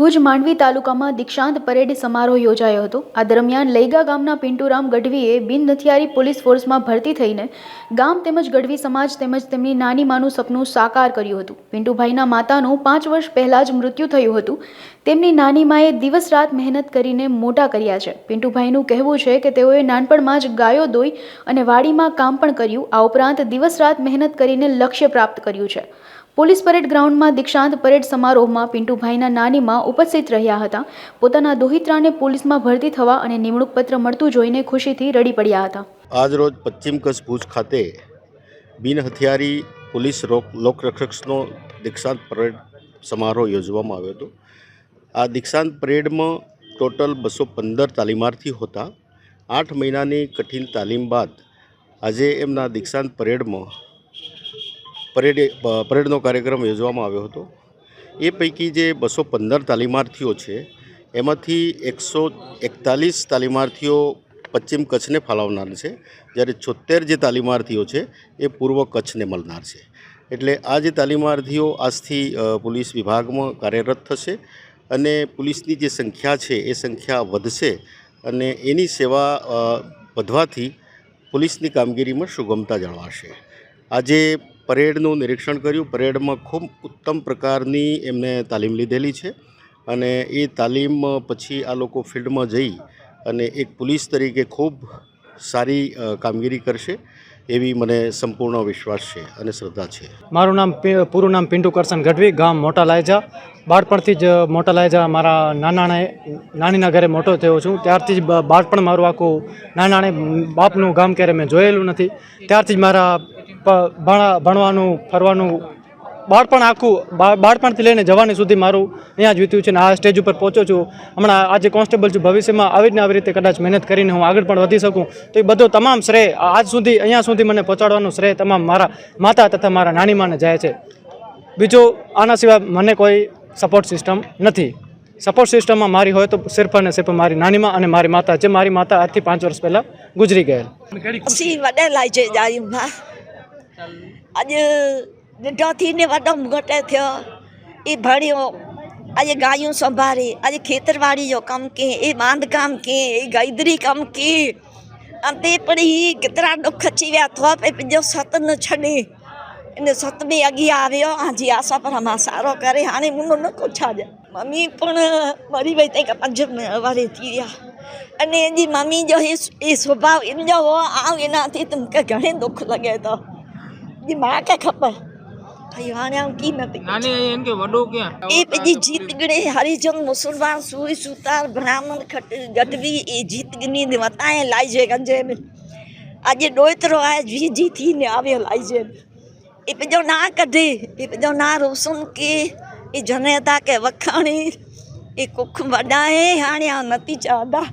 ભુજ માંડવી તાલુકામાં દીક્ષાંત પરેડ સમારોહ યોજાયો હતો. આ દરમિયાન લૈગા ગામના પિન્ટુરામ ગઢવીએ બિન હથિયારી પોલીસ ફોર્સમાં ભરતી થઈને ગામ તેમજ ગઢવી સમાજ તેમજ તેમની નાની માનું સપનું સાકાર કર્યું હતું. પિન્ટુભાઈના માતાનું પાંચ વર્ષ પહેલાં જ મૃત્યુ થયું હતું. તેમની નાની માએ દિવસ રાત મહેનત કરીને મોટા કર્યા છે. પિન્ટુભાઈનું કહેવું છે કે તેઓએ નાનપણમાં જ ગાયો દોઈ અને વાડીમાં કામ પણ કર્યું. આ ઉપરાંત દિવસ રાત મહેનત કરીને લક્ષ્ય પ્રાપ્ત કર્યું છે. પોલીસ પરેડ ગ્રાઉન્ડમાં દીક્ષાંત પરેડ સમારોહમાં પિન્ટુભાઈના નાનીમાં ઉપસ્થિત રહ્યા હતા. પોતાના દોહિત્રાને પોલીસમાં ભરતી થવા અને નિમણૂક પત્ર મળતું જોઈને ખુશીથી રડી પડ્યા હતા. આજરોજ પશ્ચિમ કચ્છ ભુજ ખાતે બિન હથિયારી પોલીસ રોક, લોકરક્ષકનો દીક્ષાંત પરેડ સમારોહ યોજવામાં આવ્યો હતો. આ દીક્ષાંત પરેડમાં ટોટલ બસો પંદર તાલીમાર્થી હતા, આઠ મહિનાની કઠિન તાલીમ બાદ આજે એમના દીક્ષાંત પરેડમાં પરેડ પરેડનો કાર્યક્રમ યોજવામાં આવ્યો હતો. એ પૈકી જે બસો પંદર તાલીમાર્થીઓ છે, એમાંથી એકસો એકતાલીસ તાલીમાર્થીઓ પશ્ચિમ કચ્છને ફાળવનાર છે. જ્યારે છોતેર જે તાલીમાર્થીઓ છે, એ પૂર્વ કચ્છને મળનાર છે. એટલે આ જે તાલીમાર્થીઓ આજથી પોલીસ વિભાગમાં કાર્યરત થશે અને પોલીસની જે સંખ્યા છે, એ સંખ્યા વધશે અને એની સેવા વધવાથી પોલીસની કામગીરીમાં સુગમતા જળવાશે. આજે પરેડનું નિરીક્ષણ કર્યું. પરેડમાં ખૂબ ઉત્તમ પ્રકારની એમને તાલીમ લીધેલી છે અને એ તાલીમ પછી આ લોકો ફિલ્ડમાં જઈ અને એક પોલીસ તરીકે ખૂબ સારી કામગીરી કરશે એવી મને સંપૂર્ણ વિશ્વાસ છે અને શ્રદ્ધા છે. મારું નામ પૂરું નામ પિન્ટુ કરશન ગઢવી, ગામ મોટા લાયજા. બાળપણથી જ મોટા લાયજા મારા નાનાણે નાનીના ઘરે મોટો થયો છું. ત્યારથી જ બાળપણ મારું આખું નાનાણે બાપનું ગામ ક્યારે મેં જોયેલું નથી. ત્યારથી જ મારા ભણા, ભણવાનું, ફરવાનું, બાળપણ આખું બાળપણથી લઈને જવાની સુધી મારું અહીંયા જ વીત્યું છે ને આ સ્ટેજ ઉપર પહોંચ્યો છું. હમણાં આજે કોન્સ્ટેબલ છું, ભવિષ્યમાં આવી જ ને આવી રીતે કદાચ મહેનત કરીને હું આગળ પણ વધી શકું. તો એ બધો તમામ શ્રેય આજ સુધી, અહીંયા સુધી મને પહોંચાડવાનું શ્રેય તમામ મારા માતા તથા મારા નાનીમાને જાય છે. બીજું, આના સિવાય મને કોઈ સપોર્ટ સિસ્ટમ નથી. સપોર્ટ સિસ્ટમમાં મારી હોય તો સિર્ફ અને સિર્ફ મારી નાનીમાં અને મારી માતા, જે મારી માતા આજથી પાંચ વર્ષ પહેલાં ગુજરી ગયેલ. આજે દઢોથી ને વાડો ઘટે થયો. એ ભણ્યો આજે ગાયું સંભાળી, આજે ખેતરવાડીઓ કામ કે, એ બાંધકામ કે, એ ગૈદરી કામ કે. અંતે પણ એ કેટલા દુઃખ ચીવ્યા થવા પછી બીજો સત ન છડે. એને સતમી અગી આવ્યો હાજી આશા પર આમાં સારો કરે હાને મુનો ન કોછા જાય મમ્મી પણ મરી વઈ તઈ પાંચ વારે થઈ ગયા અને એની મમ્મી જો એ સ્વભાવ એમ જો આવ એનાથી તમને ઘણે દુઃખ લાગે તો. જી માં કે ખબર? ભાઈ વાને આમ કી નથી નાની એમ કે વડો કે એ પછી જીત ગણે હરિજન મુસલમાન સુઈ સુતાર બ્રાહ્મણ ગઢવી એ જીત ગની ને વતાએ લાઈ જે ગંજે મે આજે ડોયતરો આ જી જી થી ને આવે લાઈ જે એ પજો ના કઢે એ પજો ના રોસન કે એ જનતા વખાણી એ કુખ વડાએ હાણ્યા નથી ચાદા